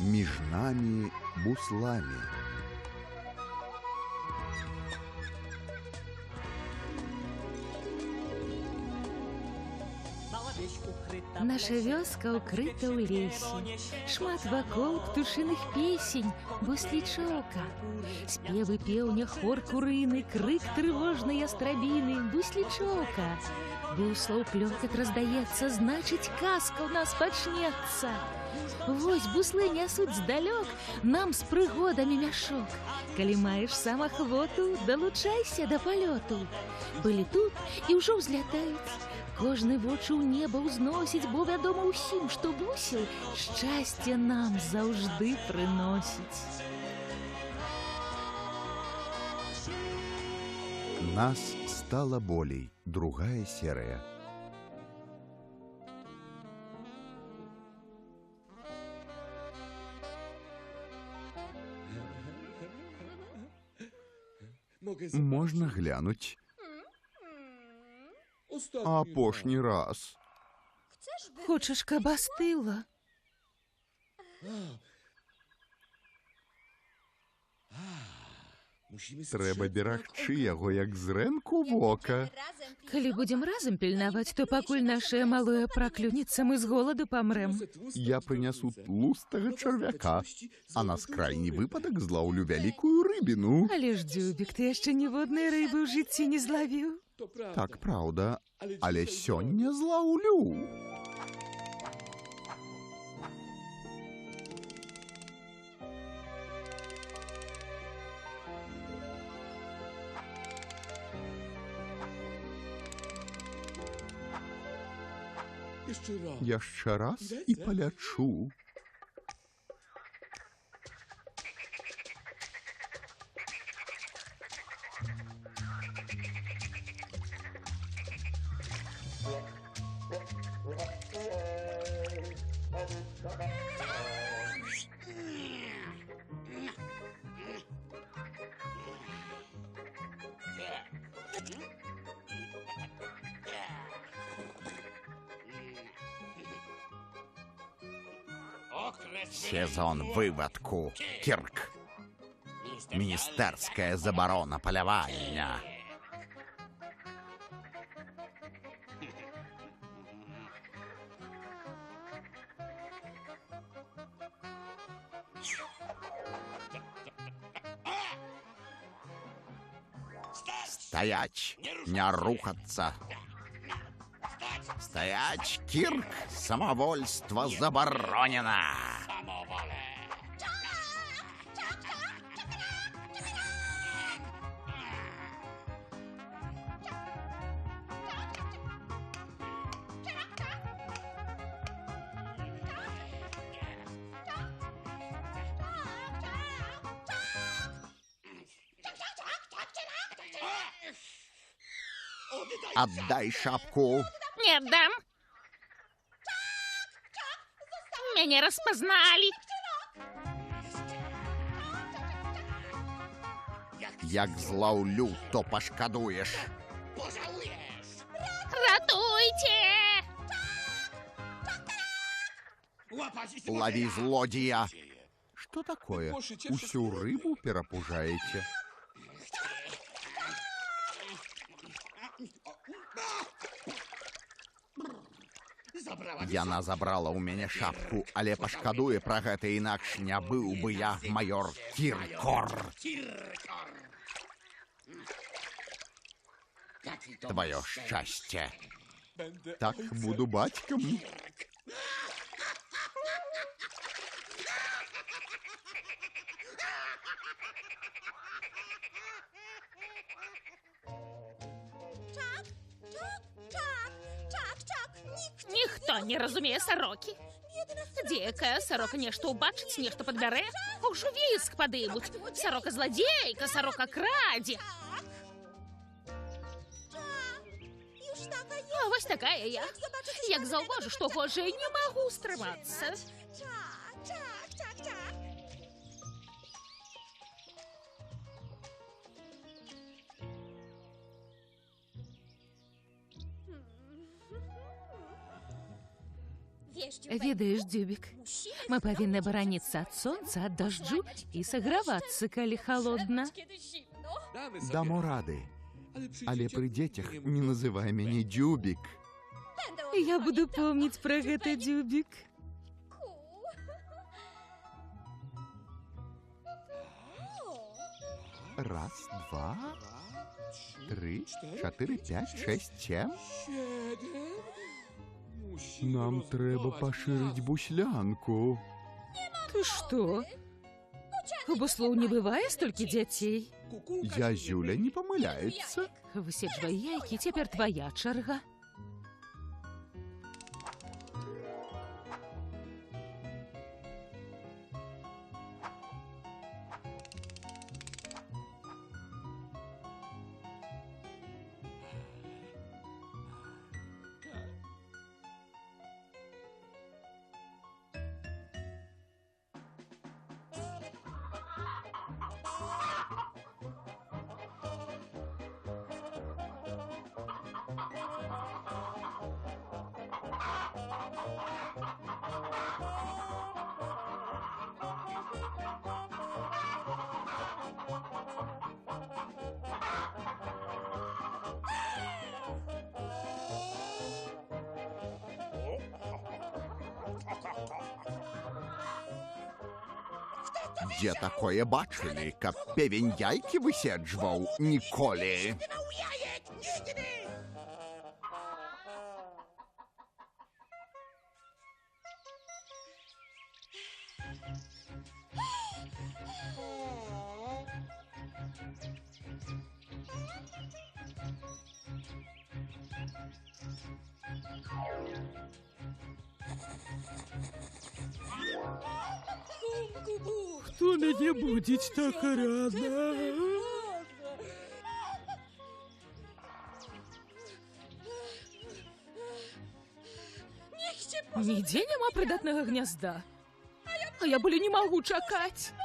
між намі бусламі. Наша вёска укрыта ў лесе. Шмат вакол птушыных песень, буслічока. Спевы пеўня, хор курыны, крык трывожнай ястрабіны, буслічока. Буслаў клёкат раздаецца, значыць, казка ў нас пачнецца. Вось буслы нясуць здалёк нам з прыгодамі мяшок. Калі маеш сам ахвоту, далучайся да палёту. Былі тут і ўжо ўзлятаюць. Кожны вочы ў неба ўзносіць, бо вядома ўсім, што бусел шчасце нам заўжды прыносіць. Нас стала болей. Другая серыя. Можна глянуць апошні раз. Хочаш, каб астыла? Трэба берагчы яго як зрэнку вока. Калі будзем разам пільнаваць, то пакуль нашае малое праклюнецца, мы з голаду памрэм. Я прынясу тлустага чарвяка, а на скрайні выпадак злаўлю вялікую рыбіну. Але ж дзюбік, ты яшчэ ніводнай рыбы ў жыцці не злавіў. Так, праўда, але сёння злаўлю. Яшчэ раз і палячу. Сезон вывадку. Кірк. Міністэрская забарона палявання. Стоять, не рухаться. Стоять, Кирк, самовольство заборонено. Отдай шапку Не аддам. Мяне распазналі. Як злаўлю, то пашкадуеш. Ратуйце! Лови злодія. Что такое? Усю рыбу перапужаеце? Яна забрала ў мяне шапку, але пашкадуе пра гэта інакш не быў бы я майор Кіркор. Твоё шчасце. Так буду бацькам. не разумее сороки. Дзекая сорока нешта ўбачыць, нешта падбярэ, Ужо віск падымуць. Сорока зладзейка, сорока крадзе. А вось такая я. Як заўважу, што гожай не магу стрымацца. Ведаеш, Дзюбік, мы павінны бараніцца ад сонца, ад дажджу і сагравацца, калі халодна. Дамо рады. Але пры дзецях не называй мяне Дзюбік. Я буду помніць пра гэта, Дзюбік. Раз, два, три, чатыры, пять, шесть, сем. Нам трэба пашырыць буслянку. Ты што? У буслоў не бывае столькі дзяцей. Я Зюля не памыляецца. Выседжвай яйкі, цяпер твая чарга. Дзе такое бачылі, каб певень яйкі выседжваў ніколі. Мяне будзіць так рана? Нідзе няма прыдатнага гнязда. А я болей не магу чакаць.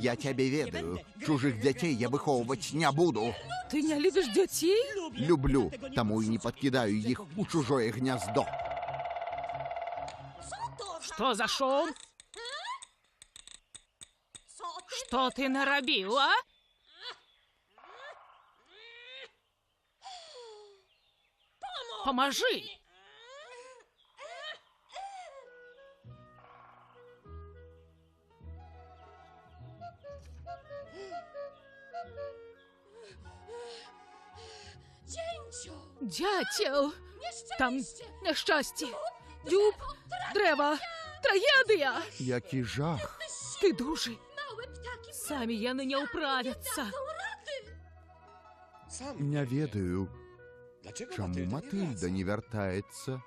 Я цябе ведаю. Чужых дзяцей я выхоўваць не буду. Ты не любіш дзяцей? Люблю, таму і не падкідаю іх у чужое гняздо. Што за шум? Што ты нарабіў, а? Дятел! Там няшчасце! Дюб! Дрэва! Трагедыя! Які жах. Ты дужы! Самі яны не ўправяцца! Не ведаю, чаму Матыльда не вяртаецца.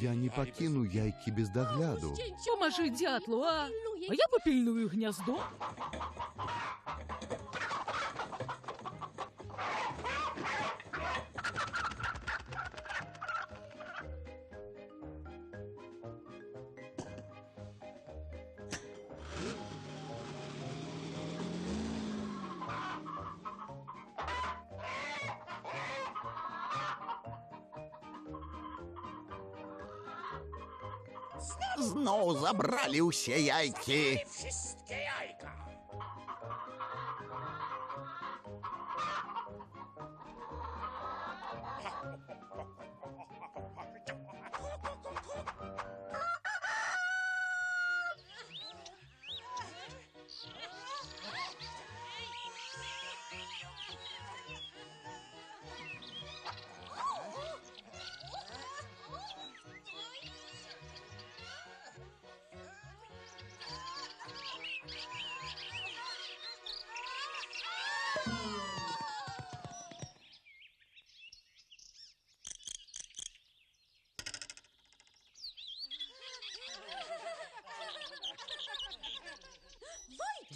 Я не пакіну яйкі без дагляду. Памажы дятлу, а? А я папільную гняздо. Зноў забралі ўсе яйкі.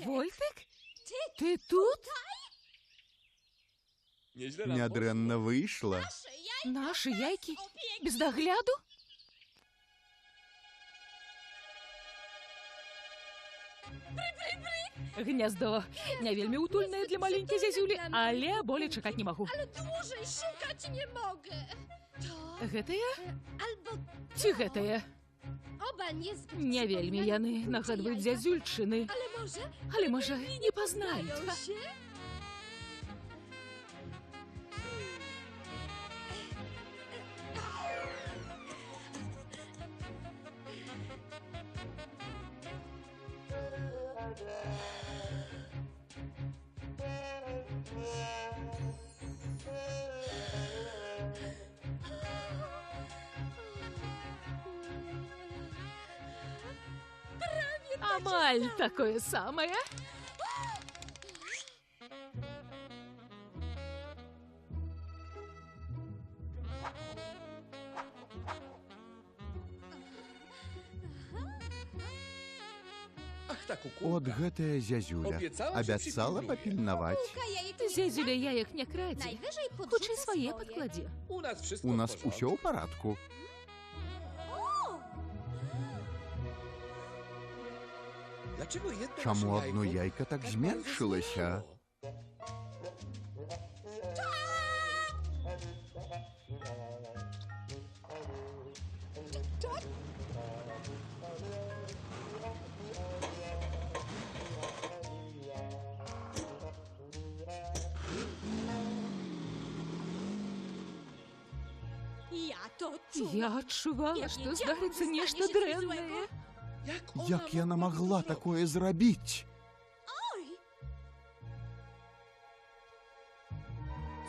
Войтик? Ти тут? Нядрэнна выйшла. Наши яйки без догляду? Гняздо не вельмі утульнае для маленькай зязюлі, але болей чакаць не магу. Szukać nie mogę. To Гэтае albo ці niezbyt Не вельмі яны нагадваюць зязюльчыны, але можа не пазнаюць. znają Амаль такое самае. От гэтая зязюля абяцала папільнаваць. Зязюля яек не крадзе. Хутчэй свае падкладзе. У нас усё ў парадку. Чаму одно яйка так зменшылася? Я адчувала, што нічого здарыцца не нешта станешся дрэннае. Jak ona Як яна mogła магла to такое зрабіць? Oj!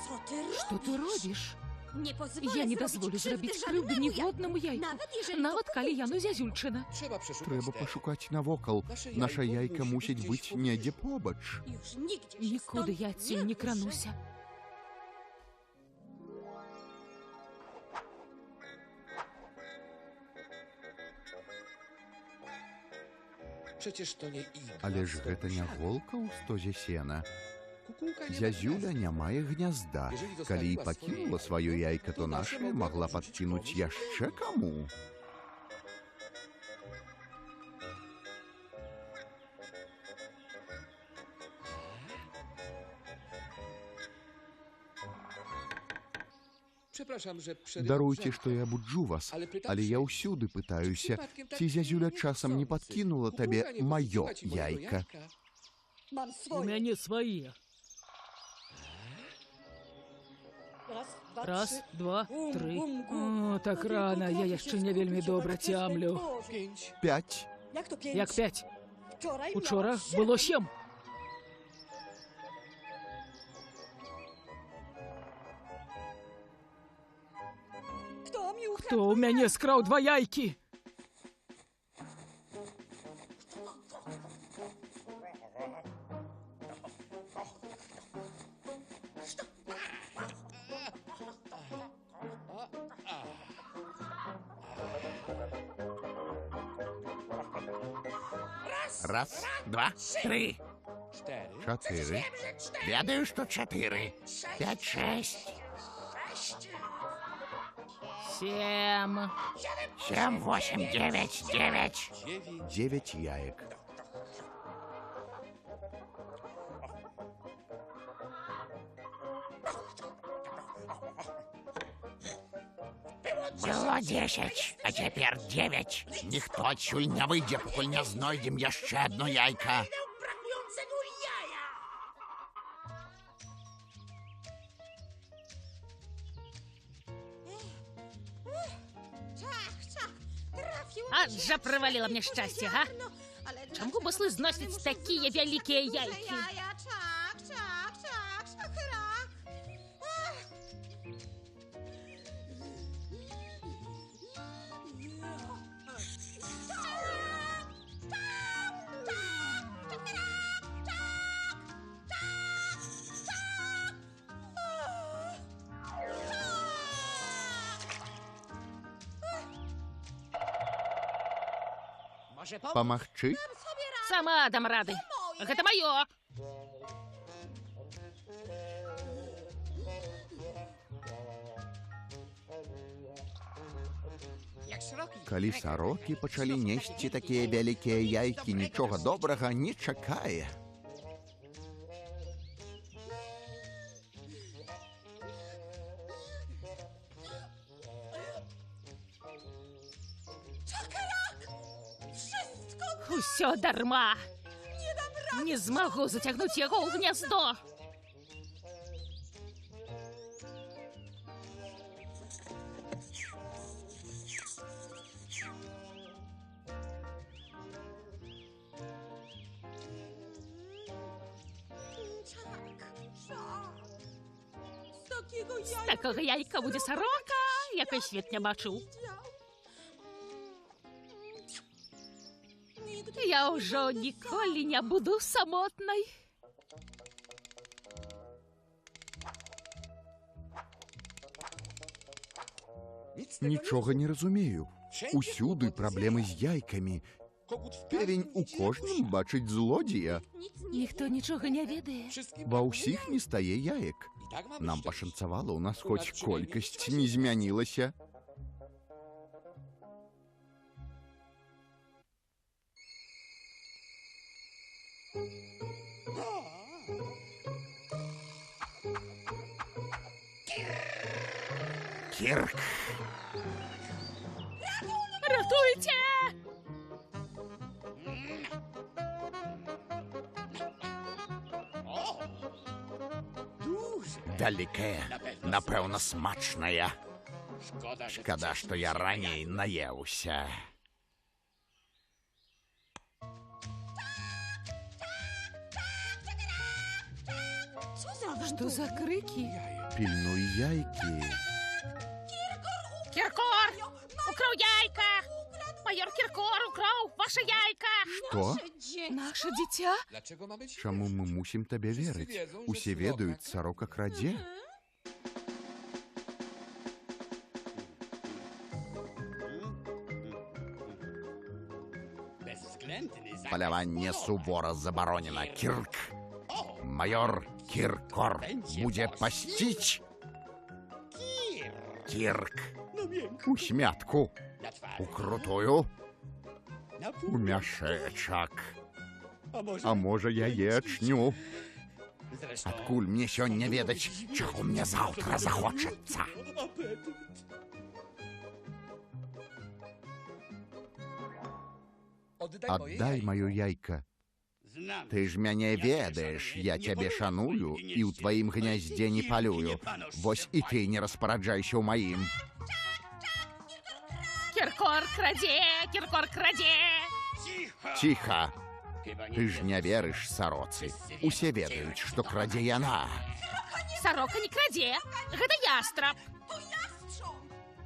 Co ty robisz? Што ты робіш? Nie pozwolę Я не zrobić дазволю krzywdy зрабіць żadnemu крыўды jajku. ніводнаму яйку. Nawet jeżeli Нават to калі яно зязюльчына. Trzeba przeszukać Трэба teren. пашукаць навокал. Наша Наша яйко яйка мусіць мусіць быць быць десь недзе поблізу. побач. Już nigdzie się Нікуди stąd я nie адсюль не ruszę. крануся. Але ж to гэта не psiak. голка ў стозе сена. Kukułka nie ma Зязюля gniazda. не мае гнязда. Jeżeli Калі і zostawiła пакінула swoje сваё jajko, яйка, то to наша nasze магла mogła падкінуць wrzucić яшчэ каму. Даруйце, brzęk. што я буджу вас, Ale pytam але się, я ўсюды пытаюся, przypadkiem tak ці зязюля часам не niechcący падкінула kukułka табе nie маё posłuchać mojego яйка. jajka? Mam У swoje. мяне свае. Raz, dwa, Раз, trzy. два, Гум, тры. гум, гум. О, так No tylko рана, я trochę яшчэ się не вельмі skupić, добра tak wcześniej цямлю. Boże. Pięć. Пяць. Jak to pięć? Як пяць. Wczoraj Учора miałam siedem. было сем. Хто ў мяне скраў два яйкі? Раз, два, тры, Cztery. чатыры. Ведаю, што чатыры. Пяць, шэсць. Сем. Сем, восемь, девять, девять. Девять яек. Было десять, а цяпер девять. Ніхто адсюль не выйдзе, пакуль не знойдзем яшчэ одно яйка. Trafiło Адже провалила мне шчасце, га? Ale Чаму баслы зносяць такія вялікія яйкі? памагчы сама дам рады гэта маё калі сарокі пачалі несці такія вялікія яйкі нічога добрага не чакае дарма. Не змагу ў гняздо. Z takiego З такога яйка будзе сарока, якой свет не бачыў. Я ўжо ніколі не буду самотнай. Nic z tego Нічога не разумею. Wszędzie Усюды kłopoty z праблемы jajkiem. з яйкамі. Kogut w Певень każdym у widzi кожным jakoś. бачыць злодзея. Ніхто нічога не ведае. Wszystkim Ва brakuje ўсіх jaj. не стае яек. I tak mamy Нам szczęście. пашанцавала, у нас У хоць нас przynajmniej колькасць szczęście. не змянілася. Кірк, Ратуйце! Duże. вялікая, напэўна, смачная. Szkoda, że Шкада, што я wcześniej раней наеўся. Co za Што за крыкі? Пільнуй яйкі. Кіркор! Украў яйка! Майор Кіркор украў ваша яйка! Што? Наша дзіця? Dlaczego mamy ci Чаму мы wierzyć? мусім табе Wszyscy верыць? wiedzą, że Усе sroka ведаюць, kradnie. сарока крадзе. Bezwzględny zakaz Паляванне polowań. сувора забаронена. Кірк. Майор Кіркор будзе пасціць. Kir. Кірк. No miękko. У смятку. Na twarz. У крутую. Na pół. У мяшэчак. A może... А можа яечню. Zresztą... Адкуль мне сёння ведаць, чаго мне заўтра захочацца. Apetyt. Oddaj moje Аддай jajko. маё яйка. Ты ж мяне ведаеш, я цябе шаную і ў тваім гняздзе не палюю. Вось і ты не распараджайся ў маім. Кіркор крадзе! Кіркор крадзе! Ціха. Ты ж не верыш сароцы. Усе ведаюць, што крадзе яна. Сарока не крадзе! Гэта ястраб!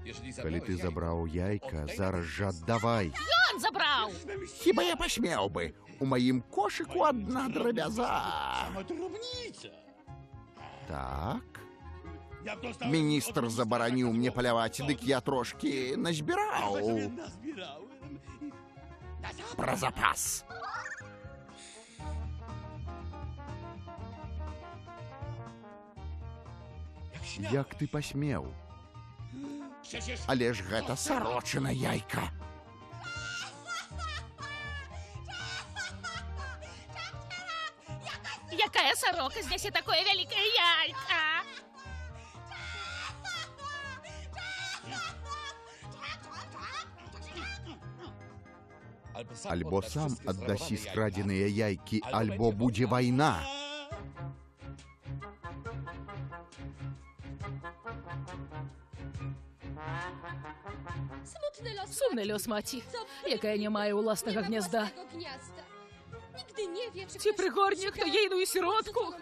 Jeżeli Калі ты zabrałeś забраў яйка, зараз жа аддавай. Ён забраў! Хіба я пасмеў бы? У маім кошыку адна драбяза. drobnica. Так. Міністр забараніў мне паляваць, дык я трошкі назбіраў. Пра запас. Як ты пасмеў? Але ж гэта сарочына яйка. Якая сарока знясе такое вялікае яйка? Альбо oddasz сам wszystkie аддасі zmarnowane скрадзеныя яйкі, Альбо альбо будзе будзе вайна. Smutny los Сумны лёс маці, Co якая не мае ўласнага nie ma гнязда. własnego gniazda. Nigdy nie wie, czy Ці ktoś прыгорне, хто szuka ейную сіротку?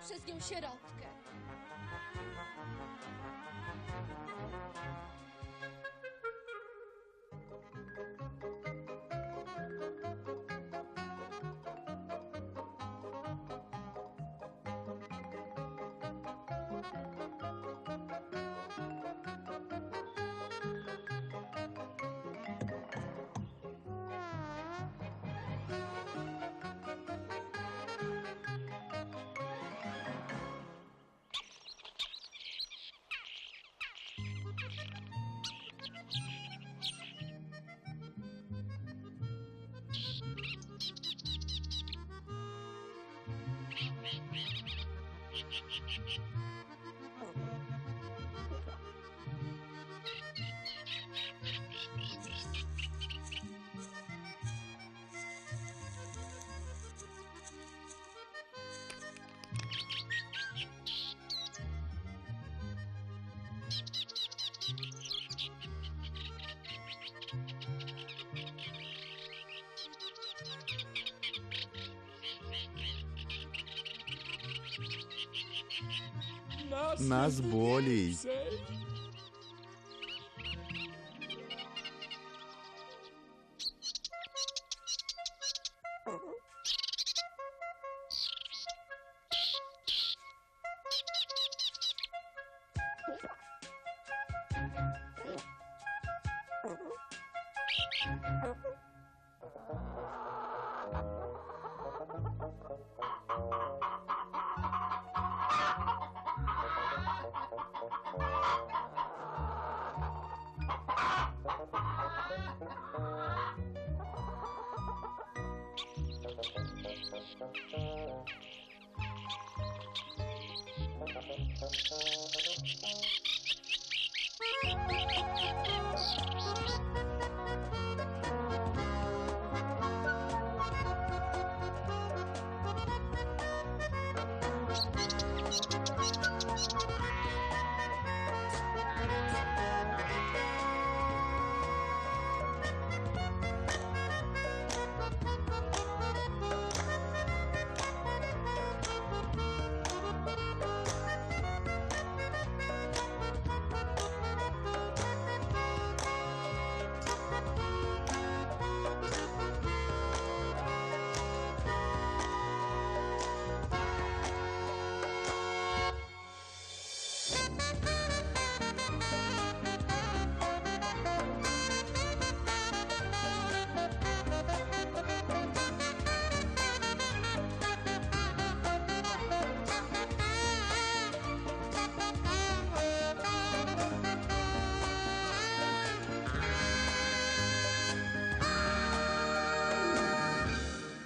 nas bolhas.